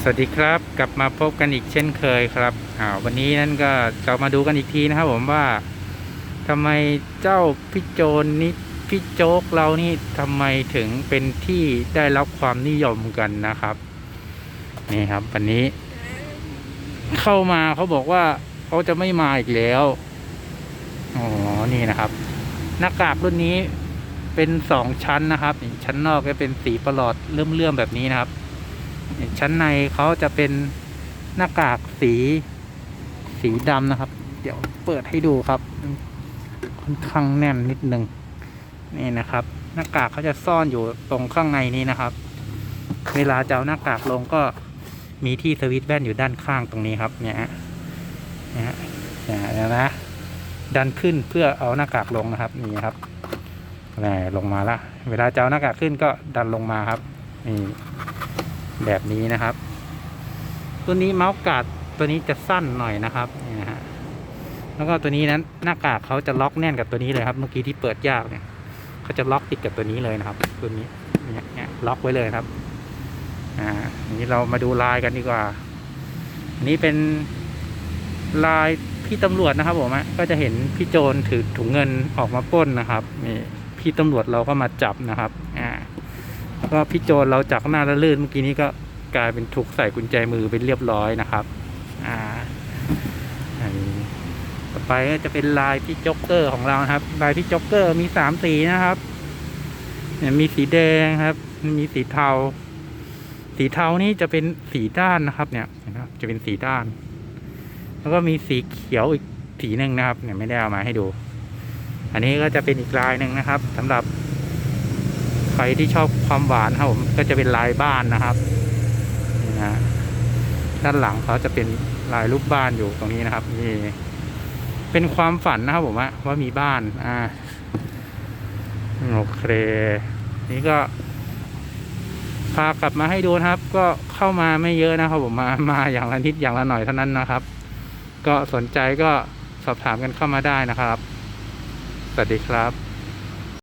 สวัสดีครับกลับมาพบกันอีกเช่นเคยครับวันนี้นั่นก็เรามาดูกันอีกทีนะครับผมว่าทำไมเจ้าพี่โจรนี่พี่โจ๊กเรานี่ทำไมถึงเป็นที่ได้รับความนิยมกันนะครับ นี่ครับ วันนี้ เข้ามาเขาบอกว่าเขาจะไม่มาอีกแล้วอ๋อนี่นะครับ หน้ากากรุ่นนี้เป็นสองชั้นนะครับ ชั้นนอกก็เป็นสีประหลอดเลื่อมๆแบบนี้นะครับ ชั้นในเขาจะเป็นหน้ากากสี สีดำนะครับ เดี๋ยวเปิดให้ดูครับ ค่อนข้างแน่นนิดนึงนี่นะครับ หน้ากากเขาจะซ่อนอยู่ตรงข้างในนี้นะครับ เวลาจะเอาหน้ากากลงก็มีที่สวิตช์แว่นอยู่ด้านข้างตรงนี้ครับ เนี่ยฮะเนี่ยฮะเนี่ยนะดันขึ้นเพื่อเอาหน้ากากลงนะครับนี่ครับนี่ลงมาละเวลาจะเอาหน้ากากขึ้นก็ดันลงมาครับนี่ แบบนี้นะครับ ตัวนี้เมาส์กัดตัวนี้จะสั้นหน่อยนะครับนี่นะฮะแล้วก็ตัวนี้นั้นหน้ากากเขาจะล็อกแน่นกับตัวนี้เลยครับ เมื่อกี้ที่เปิดยากเนี่ยเขาจะล็อกติดกับตัวนี้เลยนะครับ ตัวนี้เนี่ยเนี่ยล็อกไว้เลยครับอ่านี้เรามาดูลายกันดีกว่าอันนี้เป็นลายพี่ตำรวจนะครับผมก็จะเห็นพี่โจรถือถุงเงินออกมาปล้นนะครับนี่พี่ตำรวจเราก็มาจับนะครับอ่า ก็พี่โจรเราจากหน้าละลื่นเมื่อกี้นี้ก็กลายเป็นถูกใส่กุญแจมือเป็นเรียบร้อยนะครับอ่าอันนี้ต่อไปก็จะเป็นลายพี่จ็อกเกอร์ของเรานะครับ ลายพี่จ็อกเกอร์มีสามสีนะครับเนี่ยมีสีแดงครับ มีสีเทา สีเทานี่จะเป็นสีด้านนะครับ เนี่ยนะครับ จะเป็นสีด้าน แล้วก็มีสีเขียวอีกสีหนึ่งนะครับ เนี่ยไม่ได้เอามาให้ดู อันนี้ก็จะเป็นอีกลายหนึ่งนะครับสำหรับ ใครที่ชอบความหวานครับผมก็จะเป็นลายบ้านนะครับนี่นะด้านหลังเขาจะเป็นลายรูปบ้านอยู่ตรงนี้นะครับนี่เป็นความฝันนะครับผมว่าว่ามีบ้านอ่าโอเคนี่ก็พากลับมาให้ดูนะครับ ก็เข้ามาไม่เยอะนะครับผมมามาอย่างละนิดอย่างละหน่อยเท่านั้นนะครับ ก็สนใจก็สอบถามกันเข้ามาได้นะครับ สวัสดีครับ